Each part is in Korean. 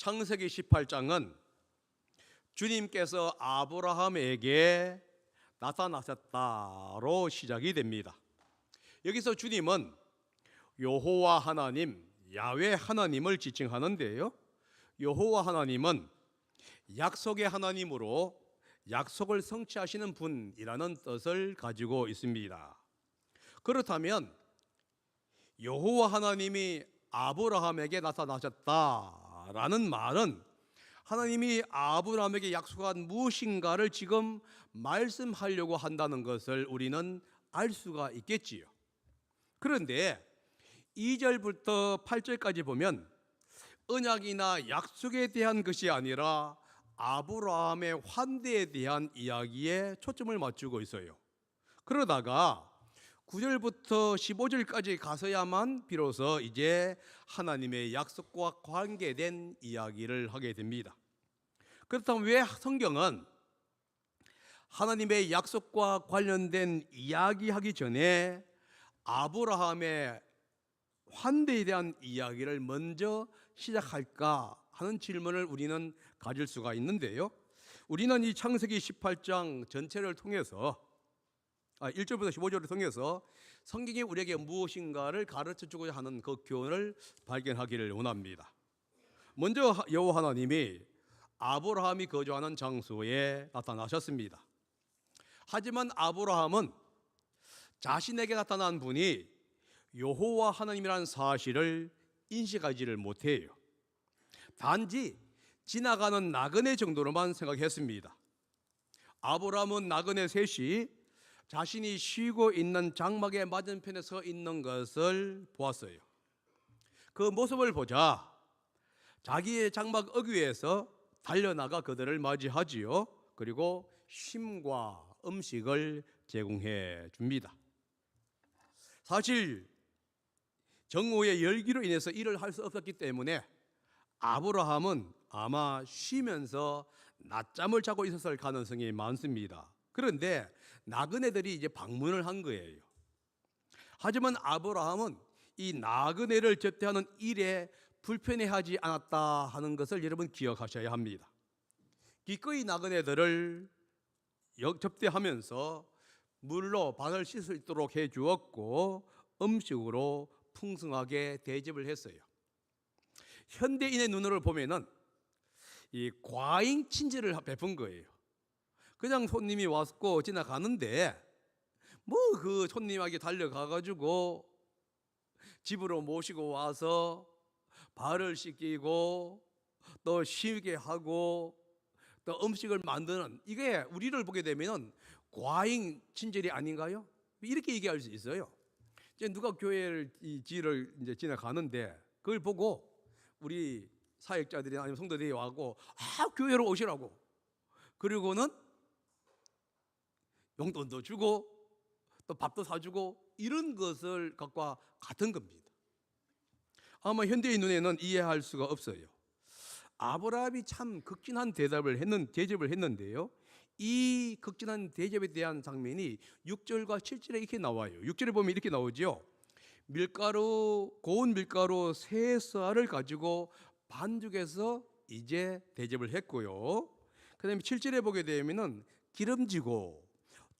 창세기 18장은 주님께서 아브라함에게 나타나셨다로 시작이 됩니다. 여기서 주님은 여호와 하나님, 야외 하나님을 지칭하는데요. 여호와 하나님은 약속의 하나님으로 약속을 성취하시는 분이라는 뜻을 가지고 있습니다. 그렇다면 여호와 하나님이 아브라함에게 나타나셨다 라는 말은 하나님이 아브라함에게 약속한 무엇인가를 지금 말씀하려고 한다는 것을 우리는 알 수가 있겠지요. 그런데 2절부터 8절까지 보면 언약이나 약속에 대한 것이 아니라 아브라함의 환대에 대한 이야기에 초점을 맞추고 있어요. 그러다가 9절부터 15절까지 가서야만 비로소 이제 하나님의 약속과 관계된 이야기를 하게 됩니다. 그렇다면 왜 성경은 하나님의 약속과 관련된 이야기하기 전에 아브라함의 환대에 대한 이야기를 먼저 시작할까 하는 질문을 우리는 가질 수가 있는데요. 우리는 이 창세기 18장 전체를 통해서 아, 1절부터 15절을 통해서 성경이 우리에게 무엇인가를 가르쳐 주고자 하는 그 교훈을 발견하기를 원합니다. 먼저 하- 여호와 하나님이 아브라함이 거주하는 장소에 나타나셨습니다. 하지만 아브라함은 자신에게 나타난 분이 여호와 하나님이라는 사실을 인식하지를 못해요. 단지 지나가는 나그네 정도로만 생각했습니다. 아브라함은 나그네 셋이 자신이 쉬고 있는 장막의 맞은편에 서 있는 것을 보았어요. 그 모습을 보자 자기의 장막 어귀에서 달려나가 그들을 맞이하지요. 그리고 쉼과 음식을 제공해 줍니다. 사실 정오의 열기로 인해서 일을 할 수 없었기 때문에 아브라함은 아마 쉬면서 낮잠을 자고 있었을 가능성이 많습니다. 그런데 나그네들이 이제 방문을 한 거예요. 하지만 아브라함은 이 나그네를 접대하는 일에 불편해하지 않았다 하는 것을 여러분 기억하셔야 합니다. 기꺼이 나그네들을 역- 접대하면서 물로 발을 씻을 수 있도록 해 주었고 음식으로 풍성하게 대접을 했어요. 현대인의 눈으로 보면은 이 과잉 친절을 베푼 거예요. 그냥 손님이 왔고 지나가는데 뭐 그 손님에게 달려가 가지고 집으로 모시고 와서 발을 씻기고 또 쉬게 하고 또 음식을 만드는 이게 우리를 보게 되면은 과잉 친절이 아닌가요? 이렇게 얘기할 수 있어요. 이제 누가 교회를 이 지를 이제 지나가는데 그걸 보고 우리 사역자들이 아니면 성도들이 와고 아 교회로 오시라고 그리고는 용돈도 주고 또 밥도 사주고 이런 것을 것과 같은 겁니다. 아마 현대인 눈에는 이해할 수가 없어요. 아브라함이 참 극진한 대답을 했는 대접을 했는데요. 이 극진한 대접에 대한 장면이 6절과 7절에 이렇게 나와요. 6절에 보면 이렇게 나오죠. 밀가루 고운 밀가루 세 쌀을 가지고 반죽해서 이제 대접을 했고요. 그다음에 7절에 보게 되면은 기름지고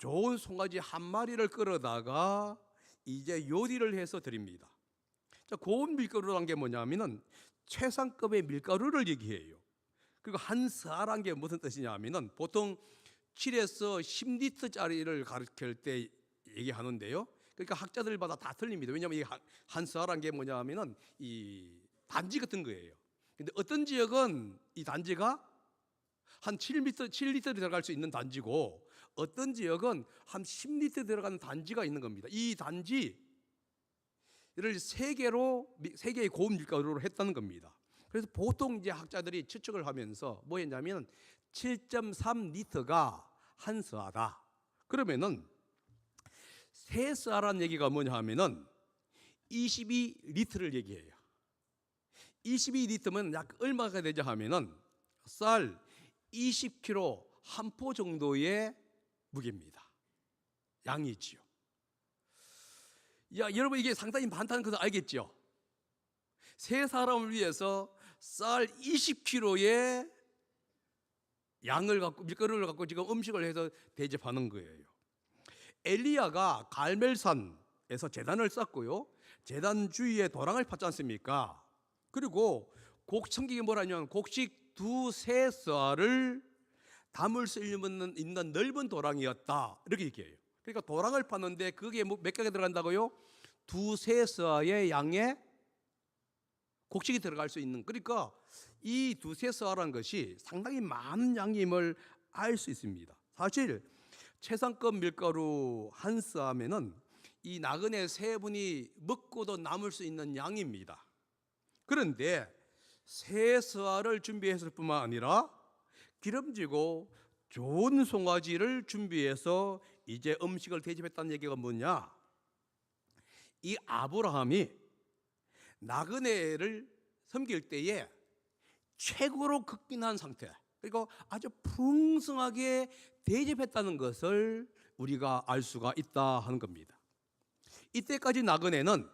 좋은 송아지 한 마리를 끌어다가 이제 요리를 해서 드립니다. 자, 고운 밀가루란 게 뭐냐면은 최상급의 밀가루를 얘기해요. 그리고 한 쌀한 게 무슨 뜻이냐면은 보통 7에서 10리터짜리를 가르칠 때 얘기하는데요. 그러니까 학자들마다 다 틀립니다. 왜냐하면 이한 쌀한 게 뭐냐면은 이 단지 같은 거예요. 근데 어떤 지역은 이 단지가 한 7리터, 7리터 들어갈 수 있는 단지고 어떤 지역은 한 10리터 들어가는 단지가 있는 겁니다. 이 단지를 세 개로 세 개의 고운 밀가루로 했다는 겁니다. 그래서 보통 이제 학자들이 추측을 하면서 뭐 했냐면 7.3리터가 한 스아다. 그러면은 세 스아란 얘기가 뭐냐 하면은 22리터를 얘기해요. 22리터면 약 얼마가 되자 하면은 쌀 20kg 한 포 정도의 무게입니다. 양이지요. 야, 여러분 이게 상당히 많다는 것을 알겠죠? 세 사람을 위해서 쌀 20kg의 양을 갖고 밀가루를 갖고 지금 음식을 해서 대접하는 거예요. 엘리야가 갈멜산에서 재단을 쌓고요. 재단 주위에 도랑을 팠지 않습니까? 그리고 곡 성경이 뭐라냐면 곡식 두세 쌀을 담을 수 있는, 넓은 도랑이었다 이렇게 얘기해요. 그러니까 도랑을 팠는데 그게 뭐몇 개가 들어간다고요? 두세 쌀의 양의 곡식이 들어갈 수 있는 그러니까 이 두세 쌀이라는 것이 상당히 많은 양임을 알 수 있습니다. 사실 최상급 밀가루 한 쌈에는 이 나그네 세 분이 먹고도 남을 수 있는 양입니다. 그런데 세 쌀을 준비했을 뿐만 아니라 기름지고 좋은 송아지를 준비해서 이제 음식을 대접했다는 얘기가 뭐냐? 이 아브라함이 나그네를 섬길 때에 최고로 극빈한 상태 그리고 아주 풍성하게 대접했다는 것을 우리가 알 수가 있다 하는 겁니다. 이때까지 나그네는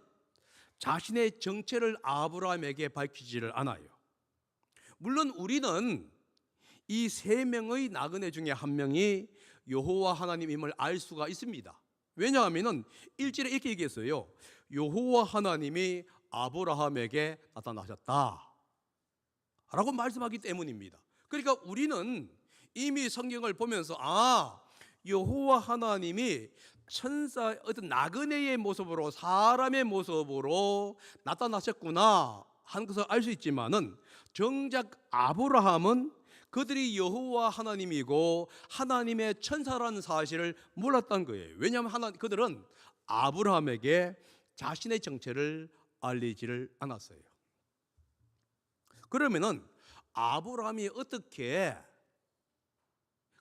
자신의 정체를 아브라함에게 밝히지를 않아요. 물론 우리는 이 세 명의 나그네 중에 한 명이 여호와 하나님임을 알 수가 있습니다. 왜냐하면은 일절에 이렇게 얘기했어요. 여호와 하나님이 아브라함에게 나타나셨다. 라고 말씀하기 때문입니다. 그러니까 우리는 이미 성경을 보면서 아, 여호와 하나님이 천사 어떤 나그네의 모습으로 사람의 모습으로 나타나셨구나 하는 것을 알 수 있지만은 정작 아브라함은 그들이 여호와 하나님이고 하나님의 천사라는 사실을 몰랐던 거예요. 왜냐하면 하나 그들은 아브라함에게 자신의 정체를 알리지를 않았어요. 그러면은 아브라함이 어떻게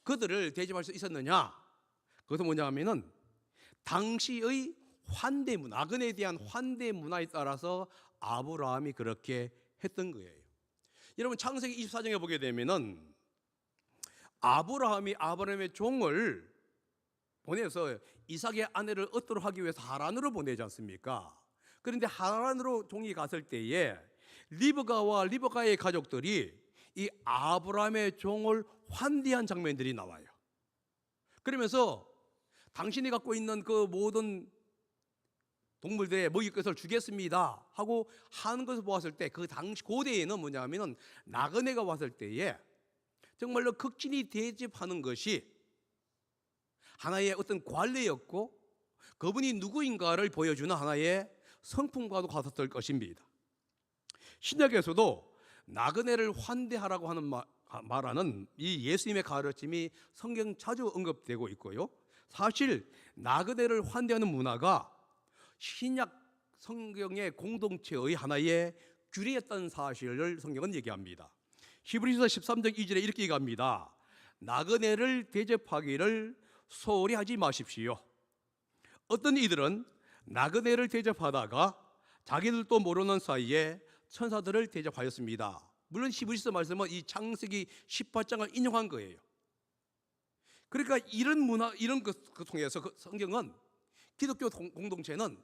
그들을 대접할 수 있었느냐? 그것은 뭐냐 하면은 당시의 환대 문화, 나그네에 대한 환대 문화에 따라서 아브라함이 그렇게 했던 거예요. 여러분 창세기 24장에 보게 되면은 아브라함이 아브라함의 종을 보내서 이삭의 아내를 얻도록 하기 위해서 하란으로 보내지 않습니까? 그런데 하란으로 종이 갔을 때에 리브가와 리브가의 가족들이 이 아브라함의 종을 환대한 장면들이 나와요. 그러면서 당신이 갖고 있는 그 모든 동물들의 먹일 것을 주겠습니다 하고 하는 것을 보았을 때 그 당시 고대에는 뭐냐면은 나그네가 왔을 때에 정말로 극진히 대접하는 것이 하나의 어떤 관례였고 그분이 누구인가를 보여주는 하나의 성품과도 같았을 것입니다. 신약에서도 나그네를 환대하라고 하는 말, 말하는 이 예수님의 가르침이 성경 자주 언급되고 있고요. 사실 나그네를 환대하는 문화가 신약 성경의 공동체의 하나의 규례였던 사실을 성경은 얘기합니다. 히브리서 13장 2절에 이렇게 얘기합니다. 나그네를 대접하기를 소홀히 하지 마십시오. 어떤 이들은 나그네를 대접하다가 자기들도 모르는 사이에 천사들을 대접하였습니다. 물론 히브리서 말씀은 이 창세기 18장을 인용한 거예요. 그러니까 이런 문화 이런 것 통해서 그 성경은 기독교 공동체는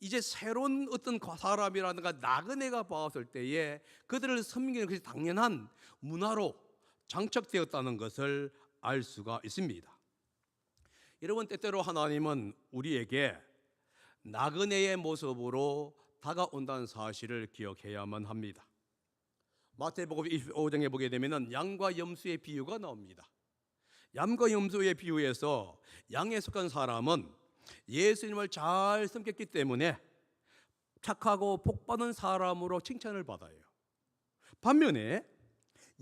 이제 새로운 어떤 사람이라든가 나그네가 보았을 때에 그들을 섬기는 것이 당연한 문화로 장착되었다는 것을 알 수가 있습니다. 여러분 때때로 하나님은 우리에게 나그네의 모습으로 다가온다는 사실을 기억해야만 합니다. 마태복음 25장에 보게 되면은 양과 염소의 비유가 나옵니다. 양과 염소의 비유에서 양에 속한 사람은 예수님을 잘 섬겼기 때문에 착하고 복받은 사람으로 칭찬을 받아요. 반면에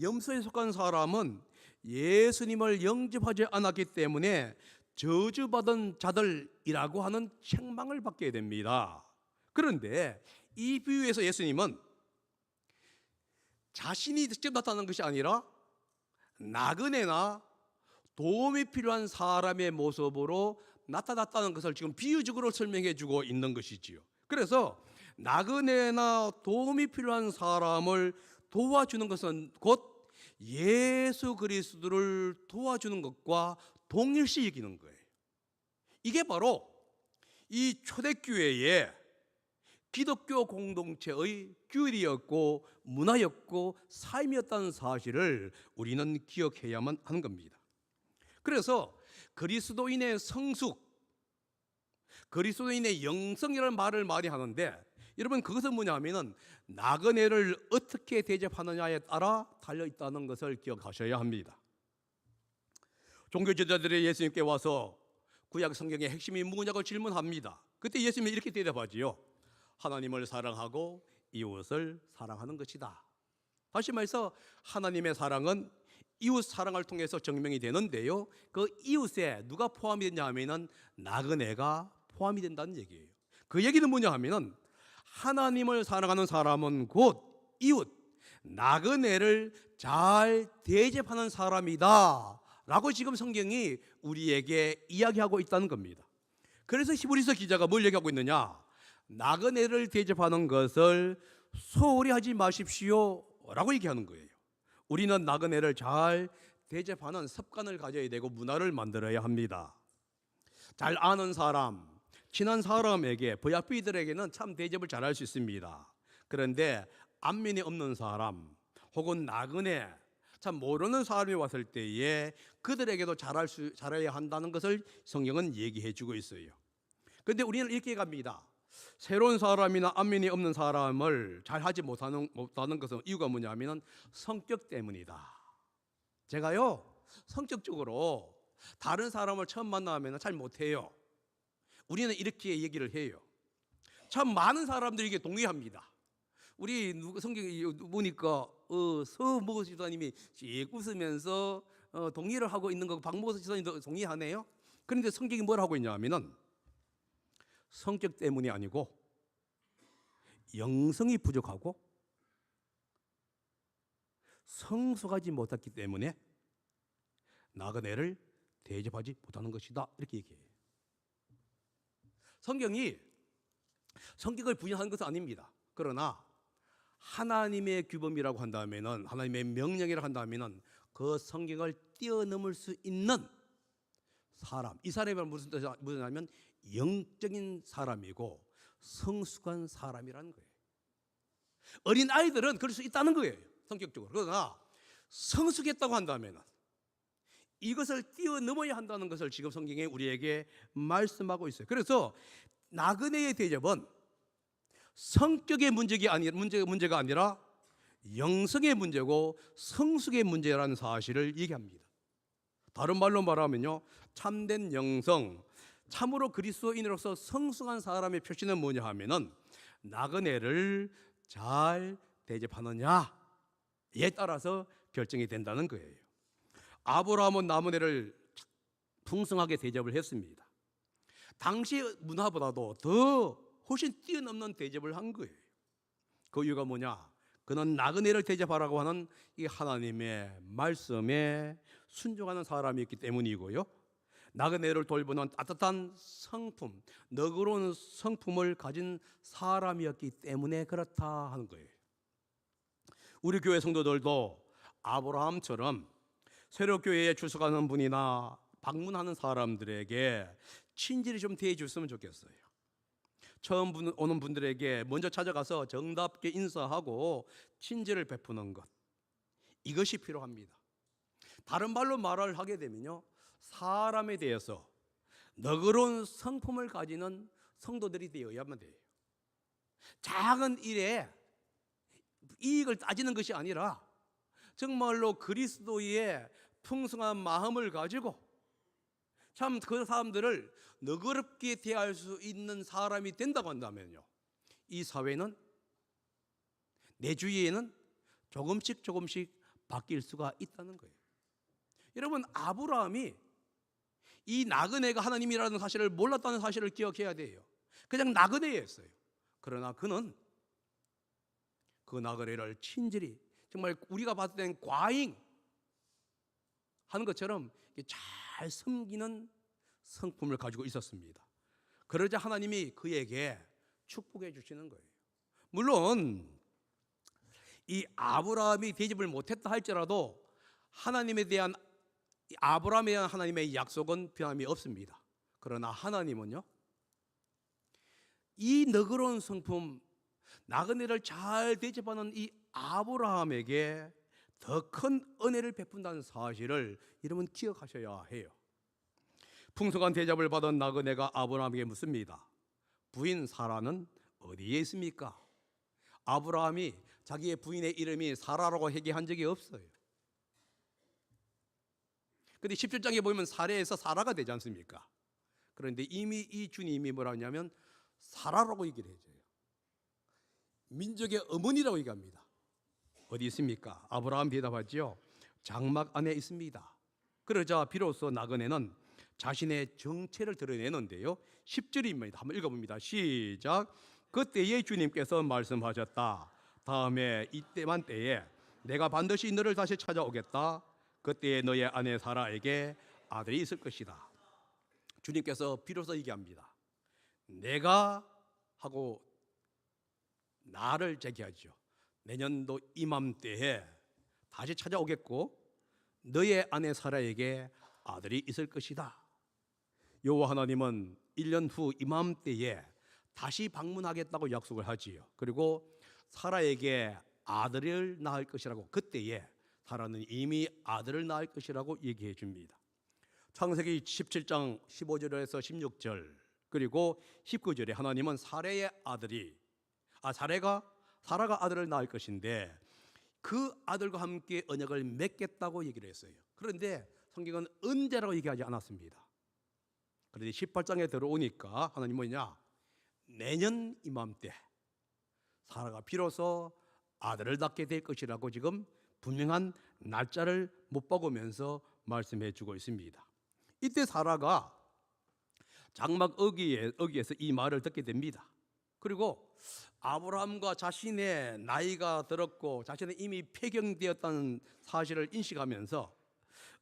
염소에 속한 사람은 예수님을 영접하지 않았기 때문에 저주받은 자들이라고 하는 책망을 받게 됩니다. 그런데 이 비유에서 예수님은 자신이 직접 나타나는 것이 아니라 나그네나 도움이 필요한 사람의 모습으로 나타났다는 것을 지금 비유적으로 설명해 주고 있는 것이지요. 그래서 나그네나 도움이 필요한 사람을 도와주는 것은 곧 예수 그리스도를 도와주는 것과 동일시 여기는 거예요. 이게 바로 이 초대교회의 기독교 공동체의 규율이었고 문화였고 삶이었다는 사실을 우리는 기억해야만 하는 겁니다. 그래서 그리스도인의 성숙, 그리스도인의 영성이라는 말을 많이 하는데 여러분 그것은 뭐냐면은 나그네를 어떻게 대접하느냐에 따라 달려 있다는 것을 기억하셔야 합니다. 종교 지도자들이 예수님께 와서 구약 성경의 핵심이 무엇냐고 질문합니다. 그때 예수님이 이렇게 대답하지요. 하나님을 사랑하고 이웃을 사랑하는 것이다. 다시 말해서 하나님의 사랑은 이웃 사랑을 통해서 증명이 되는데요. 그 이웃에 누가 포함이 되냐 하면은 나그네가 포함이 된다는 얘기예요. 그 얘기는 뭐냐 하면은 하나님을 사랑하는 사람은 곧 이웃 나그네를 잘 대접하는 사람이다. 라고 지금 성경이 우리에게 이야기하고 있다는 겁니다. 그래서 히브리서 기자가 뭘 얘기하고 있느냐? 나그네를 대접하는 것을 소홀히 하지 마십시오. 라고 얘기하는 거예요. 우리는 나그네를 잘 대접하는 습관을 가져야 되고 문화를 만들어야 합니다. 잘 아는 사람, 친한 사람에게 부약비들에게는 참 대접을 잘할 수 있습니다. 그런데 안면이 없는 사람 혹은 나그네 참 모르는 사람이 왔을 때에 그들에게도 잘할 수 잘해야 한다는 것을 성경은 얘기해 주고 있어요. 그런데 우리는 이렇게 갑니다. 새로운 사람이나 안면이 없는 사람을 잘 하지 못하는 못하는 것은 이유가 뭐냐면은 성격 때문이다. 제가요 성격적으로 다른 사람을 처음 만나면 잘 못해요. 우리는 이렇게 얘기를 해요. 참 많은 사람들이 이게 동의합니다. 우리 성경에 보니까 어, 서모고 지사님이 씩 웃으면서 어, 동의를 하고 있는 거 박모고 지사님도 동의하네요. 그런데 성경이 뭘 하고 있냐면은 성격 때문이 아니고 영성이 부족하고 성숙하지 못했기 때문에 나그네를 대접하지 못하는 것이다 이렇게 얘기해요. 성경이 성격을 부인하는 것은 아닙니다. 그러나 하나님의 규범이라고 한다면은 하나님의 명령이라고 한다면은 그 성경을 뛰어넘을 수 있는 사람. 이 사람이 무슨 뜻이 무슨냐면 영적인 사람이고 성숙한 사람이라는 거예요. 어린 아이들은 그럴 수 있다는 거예요. 성격적으로. 그러나 성숙했다고 한다면은 이것을 뛰어넘어야 한다는 것을 지금 성경에 우리에게 말씀하고 있어요. 그래서 나그네의 대접은 성격의 문제가 아니 문제 문제가 아니라 영성의 문제고 성숙의 문제라는 사실을 얘기합니다. 다른 말로 말하면요, 참된 영성, 참으로 그리스도인으로서 성숙한 사람의 표시는 뭐냐 하면은 나그네를 잘 대접하느냐에 따라서 결정이 된다는 거예요. 아브라함은 나무네를 풍성하게 대접을 했습니다. 당시 문화보다도 더 훨씬 뛰어넘는 대접을 한 거예요. 그 이유가 뭐냐? 그는 나그네를 대접하라고 하는 이 하나님의 말씀에 순종하는 사람이었기 때문이고요. 나그네를 돌보는 따뜻한 성품, 너그러운 성품을 가진 사람이었기 때문에 그렇다 하는 거예요. 우리 교회 성도들도 아브라함처럼 새로 교회에 출석하는 분이나 방문하는 사람들에게 친절히 좀 대해 줬으면 좋겠어요. 처음 오는 분들에게 먼저 찾아가서 정답게 인사하고 친절을 베푸는 것. 이것이 필요합니다. 다른 말로 말을 하게 되면요. 사람에 대해서 너그러운 성품을 가지는 성도들이 되어야만 돼요. 작은 일에 이익을 따지는 것이 아니라 정말로 그리스도의 풍성한 마음을 가지고 참 그 사람들을 너그럽게 대할 수 있는 사람이 된다고 한다면요. 이 사회는 내 주위에는 조금씩 조금씩 바뀔 수가 있다는 거예요. 여러분 아브라함이 이 나그네가 하나님이라는 사실을 몰랐다는 사실을 기억해야 돼요. 그냥 나그네였어요. 그러나 그는 그 나그네를 친절히 정말 우리가 봤을 땐 과잉 하는 것처럼 잘 섬기는 성품을 가지고 있었습니다. 그러자 하나님이 그에게 축복해 주시는 거예요. 물론 이 아브라함이 대접을 못했다 할지라도 하나님에 대한 아브라함에 대한 하나님의 약속은 변함이 없습니다. 그러나 하나님은요 이 너그러운 성품 나그네를 잘 대접하는 이 아브라함에게 더 큰 은혜를 베푼다는 사실을 여러분 기억하셔야 해요. 풍성한 대접을 받은 나그네가 아브라함에게 묻습니다. 부인 사라는 어디에 있습니까? 아브라함이 자기의 부인의 이름이 사라라고 얘기한 적이 없어요. 근데 17장에 보면 사례에서 사라가 되지 않습니까? 그런데 이미 이 주님이 뭐라 하냐면 사라라고 얘기를 해줘요. 민족의 어머니라고 얘기합니다. 어디 있습니까? 아브라함 대답하지요. 장막 안에 있습니다. 그러자 비로소 나그네는 자신의 정체를 드러내는데요. 10절입니다. 한번 읽어봅니다. 시작. 그때에 주님께서 말씀하셨다. 다음에 이때만 때에 내가 반드시 너를 다시 찾아오겠다. 그때에 너의 아내 사라에게 아들이 있을 것이다. 주님께서 비로소 얘기합니다. 내가 하고 나를 제기하죠. 내년도 이맘때에 다시 찾아오겠고 너의 아내 사라에게 아들이 있을 것이다. 여호와 하나님은 1년 후 이맘때에 다시 방문하겠다고 약속을 하지요. 그리고 사라에게 아들을 낳을 것이라고 그때에 사라는 이미 아들을 낳을 것이라고 얘기해 줍니다. 창세기 17장 15절에서 16절 그리고 19절에 하나님은 사례의 아들이 아 사례가 사라가 아들을 낳을 것인데 그 아들과 함께 언약을 맺겠다고 얘기를 했어요. 그런데 성경은 언제라고 얘기하지 않았습니다. 그런데 18장에 들어오니까 하나님 뭐냐? 내년 이맘때 사라가 비로소 아들을 낳게 될 것이라고 지금 분명한 날짜를 못 박으면서 말씀해 주고 있습니다. 이때 사라가 장막 어기에, 어기에서 이 말을 듣게 됩니다. 그리고 아브라함과 자신의 나이가 들었고 자신은 이미 폐경되었다는 사실을 인식하면서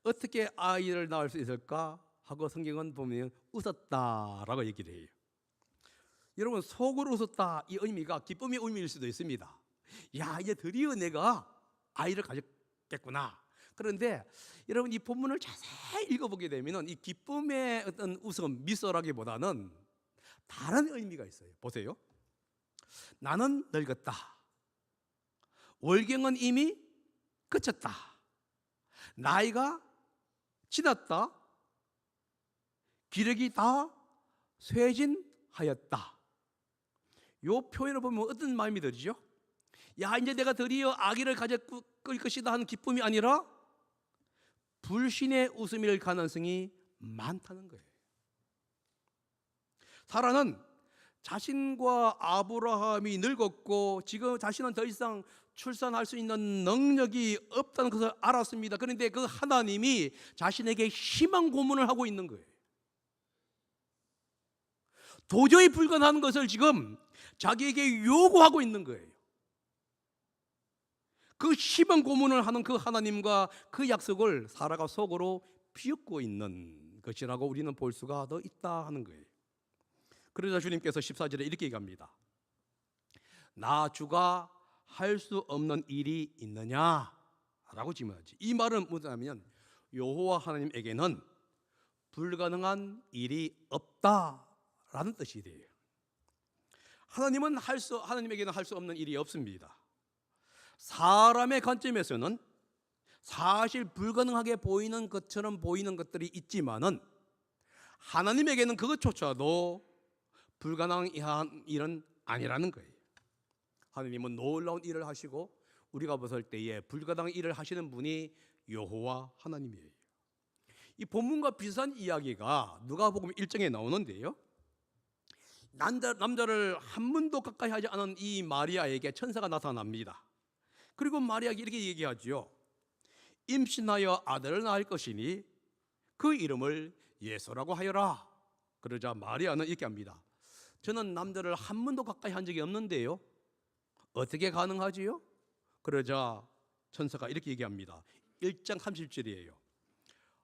어떻게 아이를 낳을 수 있을까 하고 성경은 보면 웃었다라고 얘기를 해요. 여러분 속으로 웃었다 이 의미가 기쁨의 의미일 수도 있습니다. 야 이제 드디어 내가 아이를 가졌겠구나. 그런데 여러분 이 본문을 자세히 읽어보게 되면은 이 기쁨의 어떤 웃음 미소라기보다는 다른 의미가 있어요. 보세요. 나는 늙었다. 월경은 이미 그쳤다. 나이가 지났다. 기력이 다 쇠진하였다. 요 표현을 보면 어떤 마음이 들죠? 야 이제 내가 드디어 아기를 가질 것이다 하는 기쁨이 아니라 불신의 웃음일 가능성이 많다는 거예요. 사라는 자신과 아브라함이 늙었고 지금 자신은 더 이상 출산할 수 있는 능력이 없다는 것을 알았습니다. 그런데 그 하나님이 자신에게 희망 고문을 하고 있는 거예요. 도저히 불가능한 것을 지금 자기에게 요구하고 있는 거예요. 그 희망 고문을 하는 그 하나님과 그 약속을 사라가 속으로 비웃고 있는 것이라고 우리는 볼 수가 더 있다 하는 거예요. 그러자 주님께서 14절에 이렇게 얘기합니다. 나 주가 할 수 없는 일이 있느냐? 라고 질문하지. 이 말은 뭐냐면 여호와 하나님에게는 불가능한 일이 없다라는 뜻이 돼요. 하나님은 할 수 하나님에게는 할 수 없는 일이 없습니다. 사람의 관점에서는 사실 불가능하게 보이는 것처럼 보이는 것들이 있지만은 하나님에게는 그것조차도 불가능한 일은 아니라는 거예요. 하나님은 놀라운 일을 하시고 우리가 봤을 때에 불가능한 일을 하시는 분이 여호와 하나님이에요. 이 본문과 비슷한 이야기가 누가복음 1장에 나오는데요. 남자, 남자를 한 번도 가까이 하지 않은 이 마리아에게 천사가 나타납니다. 그리고 마리아가 이렇게 얘기하지요. 임신하여 아들을 낳을 것이니 그 이름을 예수라고 하여라. 그러자 마리아는 이렇게 합니다. 저는 남자를 한 번도 가까이 한 적이 없는데요. 어떻게 가능하지요? 그러자 천사가 이렇게 얘기합니다. 1장 30절이에요.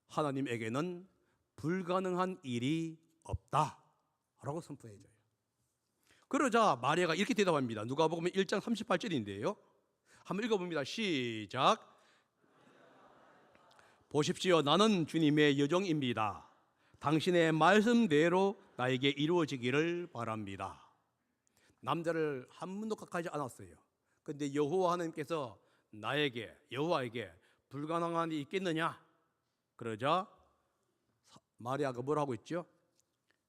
하나님에게는 불가능한 일이 없다 라고 선포해 줘요. 그러자 마리아가 이렇게 대답합니다. 누가 보면 1장 38절인데요. 한번 읽어 봅니다. 시작. 보십시오. 나는 주님의 여종입니다. 당신의 말씀대로 나에게 이루어지기를 바랍니다. 남자를 한 번도 가까이 않았어요. 근데 여호와 하나님께서 나에게 여호와에게 불가능한 일이 있겠느냐? 그러자 사- 마리아가 뭐라고 했죠?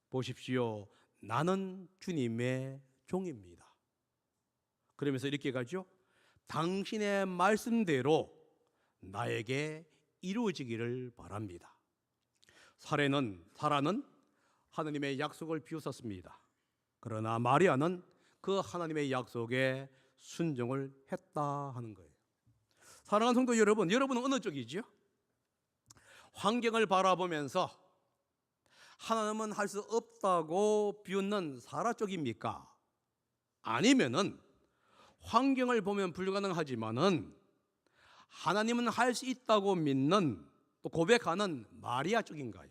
보십시오. 나는 주님의 종입니다. 그러면서 이렇게 가죠. 당신의 말씀대로 나에게 이루어지기를 바랍니다. 사례는 사라는 하나님의 약속을 비웃었습니다. 그러나 마리아는 그 하나님의 약속에 순종을 했다 하는 거예요. 사랑하는 성도 여러분, 여러분은 어느 쪽이지요? 환경을 바라보면서 하나님은 할 수 없다고 비웃는 사라 쪽입니까? 아니면은 환경을 보면 불가능하지만은 하나님은 할 수 있다고 믿는 또 고백하는 마리아 쪽인가요?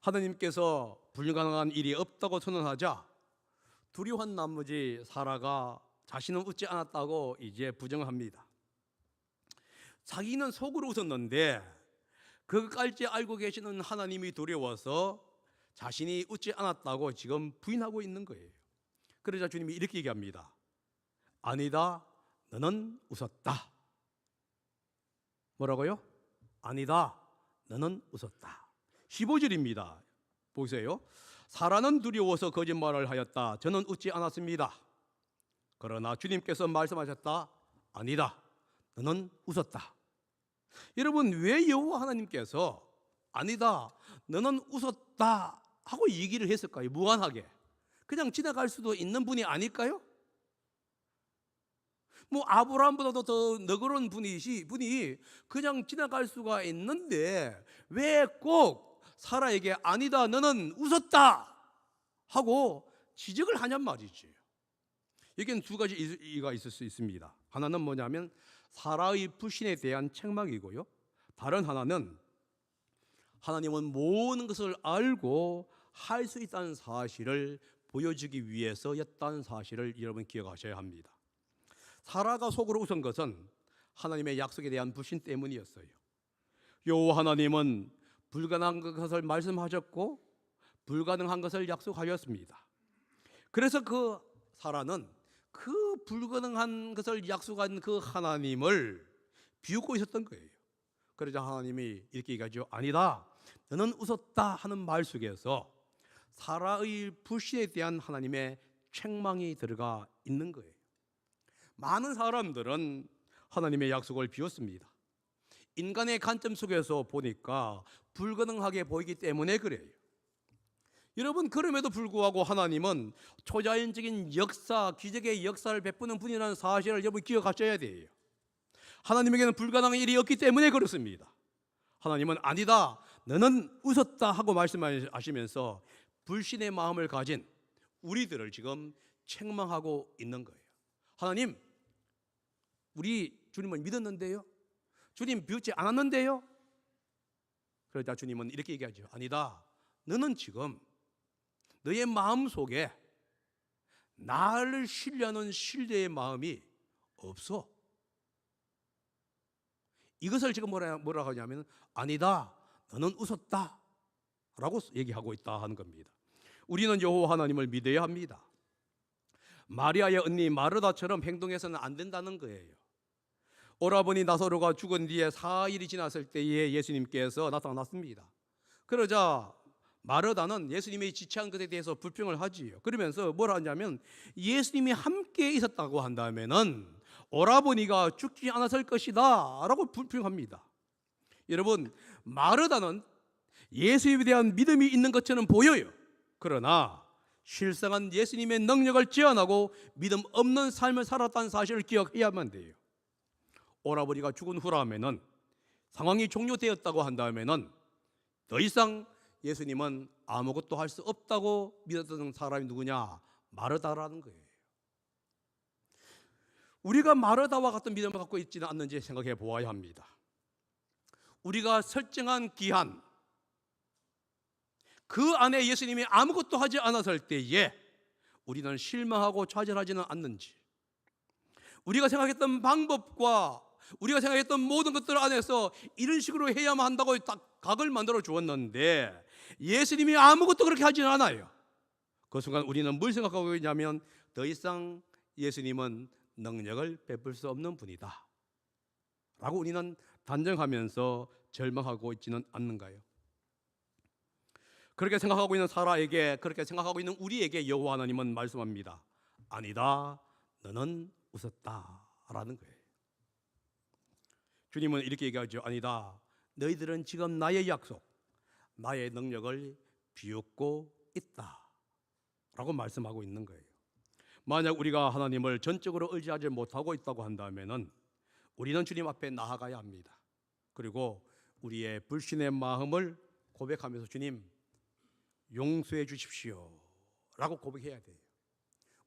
하나님께서 불가능한 일이 없다고 선언하자 두려운 나머지 사라가 자신은 웃지 않았다고 이제 부정합니다. 자기는 속으로 웃었는데 그것까지 알고 계시는 하나님이 두려워서 자신이 웃지 않았다고 지금 부인하고 있는 거예요. 그러자 주님이 이렇게 얘기합니다. 아니다, 너는 웃었다. 뭐라고요? 아니다, 너는 웃었다. 15절입니다. 보세요. 사라는 두려워서 거짓말을 하였다. 저는 웃지 않았습니다. 그러나 주님께서 말씀하셨다. 아니다. 너는 웃었다. 여러분 왜 여호와 하나님께서 아니다. 너는 웃었다 하고 얘기를 했을까요? 무한하게. 그냥 지나갈 수도 있는 분이 아닐까요? 뭐 아브라함보다도 더 너그러운 분이시 분이 그냥 지나갈 수가 있는데 왜 꼭 사라에게 아니다 너는 웃었다 하고 지적을 하냔 말이지. 여기는 두 가지 이유가 있을 수 있습니다. 하나는 뭐냐면 사라의 불신에 대한 책망이고요. 다른 하나는 하나님은 모든 것을 알고 할 수 있다는 사실을 보여주기 위해서였다는 사실을 여러분 기억하셔야 합니다. 사라가 속으로 웃은 것은 하나님의 약속에 대한 불신 때문이었어요. 여호와 하나님은 불가능한 것을 말씀하셨고 불가능한 것을 약속하였습니다. 그래서 그 사라는 그 불가능한 것을 약속한 그 하나님을 비웃고 있었던 거예요. 그러자 하나님이 이렇게 얘기하죠. 아니다. 너는 웃었다 하는 말 속에서 사라의 불신에 대한 하나님의 책망이 들어가 있는 거예요. 많은 사람들은 하나님의 약속을 비웠습니다. 인간의 관점 속에서 보니까 불가능하게 보이기 때문에 그래요. 여러분 그럼에도 불구하고 하나님은 초자연적인 역사, 기적의 역사를 베푸는 분이라는 사실을 여러분 기억하셔야 돼요. 하나님에게는 불가능한 일이 없기 때문에 그렇습니다. 하나님은 아니다. 너는 웃었다 하고 말씀하시면서 불신의 마음을 가진 우리들을 지금 책망하고 있는 거예요. 하나님, 우리 주님을 믿었는데요. 주님 비웃지 않았는데요. 그러자 주님은 이렇게 얘기하죠. 아니다. 너는 지금 너의 마음 속에 나를 신뢰하는 신뢰의 마음이 없어. 이것을 지금 뭐라, 뭐라고 하냐면 아니다. 너는 웃었다. 라고 얘기하고 있다 하는 겁니다. 우리는 여호와 하나님을 믿어야 합니다. 마리아의 언니 마르다처럼 행동해서는 안 된다는 거예요. 오라버니 나사로가 죽은 뒤에 4일이 지났을 때에 예수님께서 나타났습니다. 그러자 마르다는 예수님의 지체한 것에 대해서 불평을 하지요. 그러면서 뭘 하냐면 예수님이 함께 있었다고 한다면은 오라버니가 죽지 않았을 것이다라고 불평합니다. 여러분 마르다는 예수님에 대한 믿음이 있는 것처럼 보여요. 그러나 실상은 예수님의 능력을 제한하고 믿음 없는 삶을 살았다는 사실을 기억해야만 돼요. 오라버니가 죽은 후라면은 상황이 종료되었다고 한다면은 더 이상 예수님은 아무것도 할 수 없다고 믿었던 사람이 누구냐? 마르다라는 거예요. 우리가 마르다와 같은 믿음을 갖고 있지는 않는지 생각해 보아야 합니다. 우리가 설정한 기한 그 안에 예수님이 아무것도 하지 않았을 때에 우리는 실망하고 좌절하지는 않는지 우리가 생각했던 방법과 우리가 생각했던 모든 것들 안에서 이런 식으로 해야만 한다고 딱 각을 만들어 주었는데 예수님이 아무것도 그렇게 하지는 않아요. 그 순간 우리는 뭘 생각하고 있냐면 더 이상 예수님은 능력을 베풀 수 없는 분이다. 라고 우리는 단정하면서 절망하고 있지는 않는가요? 그렇게 생각하고 있는 사라에게 그렇게 생각하고 있는 우리에게 여호와 하나님은 말씀합니다. 아니다. 너는 웃었다라는 거예요. 주님은 이렇게 얘기하죠. 아니다. 너희들은 지금 나의 약속, 나의 능력을 비웃고 있다. 라고 말씀하고 있는 거예요. 만약 우리가 하나님을 전적으로 의지하지 못하고 있다고 한다면은 우리는 주님 앞에 나아가야 합니다. 그리고 우리의 불신의 마음을 고백하면서 주님 용서해 주십시오. 라고 고백해야 돼요.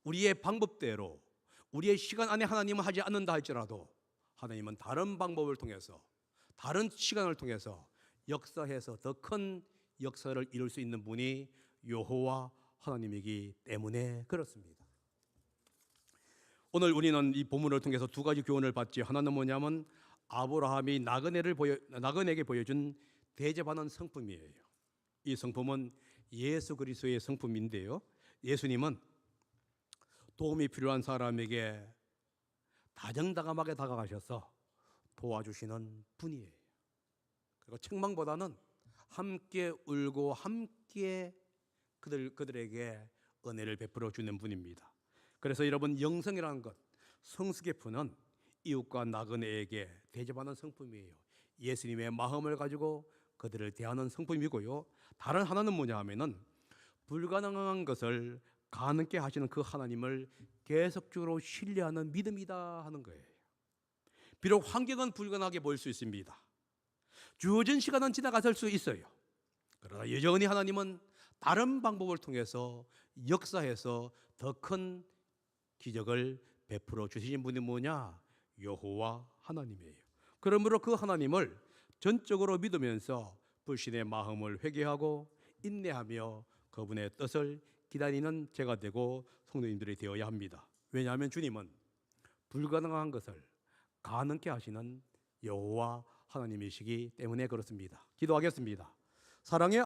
우리의 방법대로 우리의 시간 안에 하나님은 하지 않는다 할지라도 하나님은 다른 방법을 통해서 다른 시간을 통해서 역사해서 더 큰 역사를 이룰 수 있는 분이 여호와 하나님이기 때문에 그렇습니다. 오늘 우리는 이 본문을 통해서 두 가지 교훈을 받지 하나는 뭐냐면 아브라함이 나그네를 보여 나그네에게 보여준 대접하는 성품이에요. 이 성품은 예수 그리스도의 성품인데요. 예수님은 도움이 필요한 사람에게 다정다감하게 다가가셔서 도와주시는 분이에요. 그리고 책망보다는 함께 울고 함께 그들 그들에게 은혜를 베풀어 주는 분입니다. 그래서 여러분 영성이라는 것, 성숙의 푸는 이웃과 나그네에게 대접하는 성품이에요. 예수님의 마음을 가지고 그들을 대하는 성품이고요. 다른 하나는 뭐냐 하면은 불가능한 것을 가능케 하시는 그 하나님을 계속적으로 신뢰하는 믿음이다 하는 거예요. 비록 환경은 불가능하게 보일 수 있습니다. 주어진 시간은 지나갔을 수 있어요. 그러나 여전히 하나님은 다른 방법을 통해서 역사해서 더 큰 기적을 베풀어 주신 분이 뭐냐? 여호와 하나님이에요. 그러므로 그 하나님을 전적으로 믿으면서 불신의 마음을 회개하고 인내하며 그분의 뜻을 기다리는 제가 되고 성도님들이 되어야 합니다. 왜냐하면 주님은 불가능한 것을 가능케 하시는 여호와 하나님이시기 때문에 그렇습니다. 기도하겠습니다. 사랑의